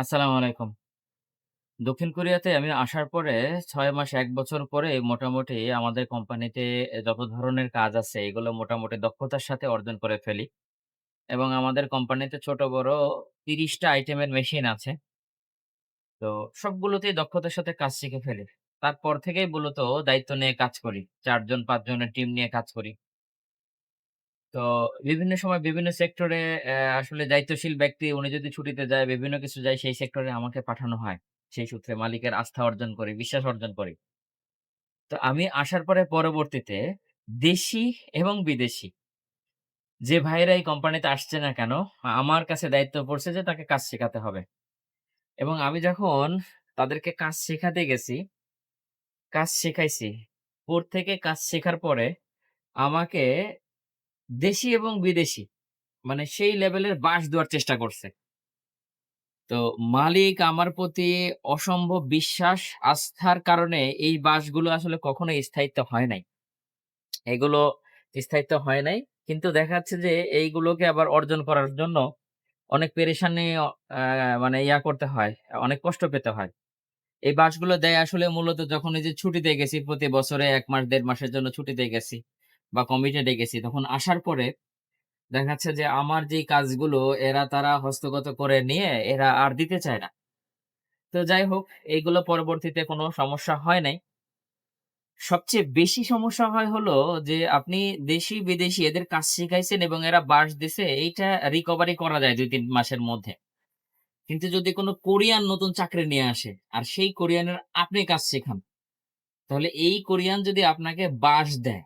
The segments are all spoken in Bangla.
আসসালামু আলাইকুম। দক্ষিণ কোরিয়াতে আমি আসার পরে ছয় মাস, এক বছর পরে মোটামুটি আমাদের কোম্পানিতে যত ধরনের কাজ আছে, এগুলো মোটামুটি দক্ষতার সাথে অর্জন করে ফেলি। এবং আমাদের কোম্পানিতে ছোট, বড় তিরিশটা আইটেমের মেশিন আছে। তো সবগুলোতেই দক্ষতার সাথে কাজ শিখে ফেলি। তারপর থেকেই মূলত দায়িত্ব নিয়ে কাজ করি। চারজন, পাঁচজনের টিম নিয়ে কাজ করি। তো বিভিন্ন সময় বিভিন্ন সেক্টরে আসলে দায়িত্বশীল ব্যক্তি উনি যদি ছুটিতে যায়, বিভিন্ন কিছু যায় সেই সেক্টরে আমাকে পাঠানো হয়। সেই সূত্রে মালিকের আস্থা অর্জন করি, বিশ্বাস অর্জন করি। তো আমি আসার পরে পরবর্তীতে দেশি এবং বিদেশি যে ভাইয়েরা এই কোম্পানিতে আসছে না কেন, আমার কাছে দায়িত্ব পড়ছে যে তাকে কাজ শেখাতে হবে। এবং আমি যখন তাদেরকে কাজ শেখাতে গেছি, কাজ শেখাইছি। উপর থেকে কাজ শেখার পরে আমাকে দেশি এবং বিদেশি মানে সেই লেভেলের বাঁশ দেওয়ার চেষ্টা করছে। তো মালিক আমার প্রতি অসম্ভব বিশ্বাস, আস্থার কারণে এই বাঁশগুলো আসলে কখনোই স্থায়িত্ব হয় নাই। এগুলো স্থায়িত্ব হয় নাই। কিন্তু দেখা যাচ্ছে যে এইগুলোকে আবার অর্জন করার জন্য অনেক পেরেশানি মানে ইয়া করতে হয়, অনেক কষ্ট পেতে হয়। এই বাঁশগুলো দেয় আসলে মূলত যখন এই যে ছুটিতে গেছি প্রতি বছরে এক মাস দেড় মাসের জন্য ছুটিতে গেছি বা কমিটেডে গেছি। তখন আসার পরে দেখা যাচ্ছে যে আমার যেই কাজগুলো এরা তারা হস্তগত করে নিয়ে এরা আর দিতে চায় না। তো যাই হোক এইগুলো পরবর্তীতে কোনো সমস্যা হয় নাই। সবচেয়ে বেশি সমস্যা হয় হলো যে আপনি দেশি বিদেশি এদের কাজ শিখাইছেন এবং এরা বাস দিছে এইটা রিকভারি করা যায় ২-৩ মাসের মধ্যে। কিন্তু যদি কোনো কোরিয়ান নতুন চাকরি নিয়ে আসে আর সেই কোরিয়ানের আপনি কাজ শেখান, তাহলে এই কোরিয়ান যদি আপনাকে বাস দেয়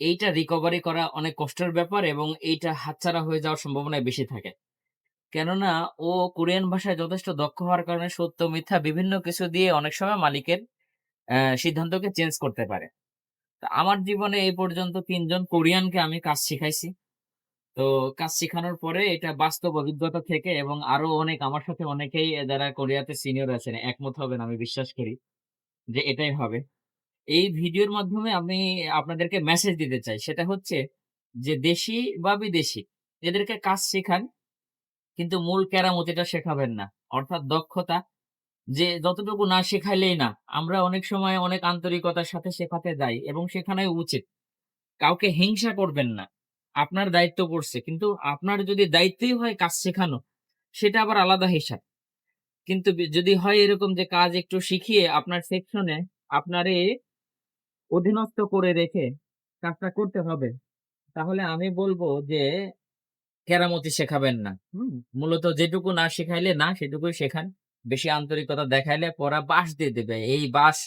এইটা রিকভারি করা অনেক কষ্টের ব্যাপার এবং এইটা হাতছাড়া হয়ে যাওয়ার সম্ভাবনা বেশি থাকে। কেননা, ও কোরিয়ান ভাষায় যথেষ্ট দক্ষ হওয়ার কারণে সত্য, মিথ্যা বিভিন্ন কিছু দিয়ে অনেক সময় মালিকের সিদ্ধান্তকে চেঞ্জ করতে পারে। আমার জীবনে এই পর্যন্ত তিনজন কোরিয়ানকে আমি কাজ শিখাইছি। তো কাজ শেখানোর পরে এটা বাস্তব অভিজ্ঞতা থেকে এবং আরও অনেক আমার সাথে অনেকেই যারা কোরিয়াতে সিনিয়র আছেন, একমত হবেন আমি বিশ্বাস করি যে এটাই হবে। এই ভিডিওর মাধ্যমে আমি আপনাদেরকে মেসেজ দিতে চাই। সেটা হচ্ছে যে দেশি বা বিদেশি এদেরকে কাজ শেখান। কিন্তু মূল কেরামতিটা শেখাবেন না। অর্থাৎ দক্ষতা যে যতটুকু না শেখাইলেই না। আমরা অনেক সময় অনেক আন্তরিকতার সাথে শেখাতে যাই এবং শেখানোই উচিত। কাউকে হিংসা করবেন না। আপনার দায়িত্ব পড়ছে। কিন্তু আপনার যদি দায়িত্বই হয় কাজ শেখানো, সেটা আবার আলাদা হিসাব। কিন্তু যদি হয় এরকম যে কাজ একটু শিখিয়ে আপনার সেকশনে আপনারে অধীনস্থ করে রেখে কাজটা করতে হবে। তাহলে আমি বলব যে, কেরামতি শেখাবেন না। মূলত যেটুকু না শেখাইলে না, সেটুকুই শেখান। বেশি আন্তরিকতা দেখাইলে পরা বাস দিয়ে দেবে। এই বাস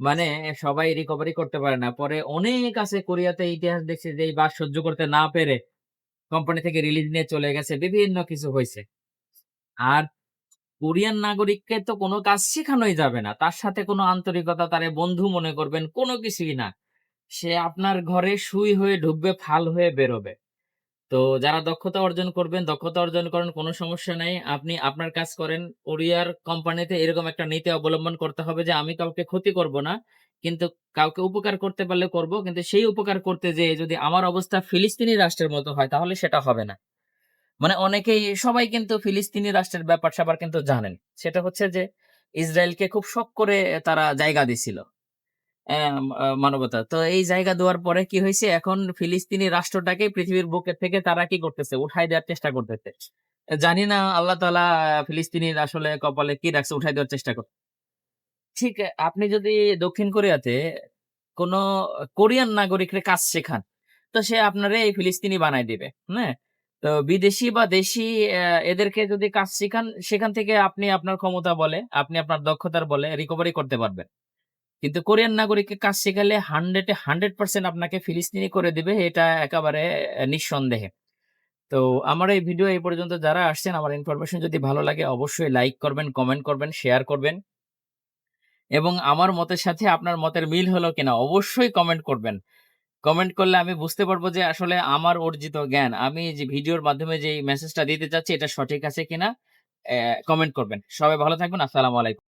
মানে সবাই রিকভারি করতে পারে না। পরে অনেক আছে কোরিয়াতে ইতিহাস দেখছে যে, এই বাঁশ সহ্য করতে না পেরে কোম্পানি থেকে রিলিজ নিয়ে চলে গেছে। বিভিন্ন কিছু হয়েছে আর কোরিয়ান নাগরিককে তো কোনো কাজ শেখানোই যাবে না। তার সাথে কোনো আন্তরিকতা তারে বন্ধু মনে করবেন কোনো কিছুই না। সে আপনার ঘরে সুই হয়ে ঢুকবে, ফাল হয়ে বেরোবে। তো যারা দক্ষতা অর্জন করবেন, দক্ষতা অর্জন করেন কোনো সমস্যা নাই। আপনি আপনার কাজ করেন। কোরিয়ার কোম্পানিতে এরকম একটা নীতি অবলম্বন করতে হবে যে আমি কাউকে ক্ষতি করব না। কিন্তু কাউকে উপকার করতে পারলে করব। কিন্তু সেই উপকার করতে যেয়ে যদি আমার অবস্থা ফিলিস্তিনি রাষ্ট্রের মতো হয় তাহলে সেটা হবে না। মানে অনেকেই সবাই কিন্তু ফিলিস্তিনি রাষ্ট্রের ব্যাপার-স্যাপার কিন্তু জানেন। সেটা হচ্ছে যে ইসরায়েলকে খুব শখ করে তারা জায়গা দিছিল। মানবতা। তো এই জায়গা দেওয়ার পরে কি হইছে এখন ফিলিস্তিনি রাষ্ট্রটাকে পৃথিবীর বুকের থেকে তারা কি করতেছে? উঠায় দেওয়ার চেষ্টা করতেছে। জানি না আল্লাহ তাআলা ফিলিস্তিনির আসলে কপালে কি রাখছে উঠাই দেওয়ার চেষ্টা করতে ঠিক আপনি যদি দক্ষিণ কোরিয়াতে কোন কোরিয়ান নাগরিকরে কাজ শেখান, তো সে আপনারে এই ফিলিস্তিনি বানায় দিবে। হ্যাঁ? তো বিদেশি বা দেশি এদেরকে যদি কাজ শিখান, সেখান থেকে আপনি আপনার ক্ষমতা বলে, আপনি আপনার দক্ষতার বলে রিকভারি করতে পারবেন। কিন্তু কোরিয়ান নাগরিককে কাজ শিখালে 100 এ 100% আপনাকে ফিলিস্তিনি করে দিবে এটা একেবারে নিঃসন্দেহে। তো আমার এই ভিডিও এই পর্যন্ত যারা আসছেন আমার ইনফরমেশন যদি ভালো লাগে অবশ্যই লাইক করবেন, কমেন্ট করবেন, শেয়ার করবেন। এবং আমার মতের সাথে আপনার মতের মিল হলো কিনা অবশ্যই কমেন্ট করবেন। কমেন্ট করলে আমি বুঝতে পারব যে আসলে আমার অর্জিত জ্ঞান, আমি যে ভিডিওর মাধ্যমে যে মেসেজটা দিতে চাচ্ছি এটা সঠিক আছে কিনা কমেন্ট করবেন। সবাই ভালো থাকবেন। আসসালামু আলাইকুম।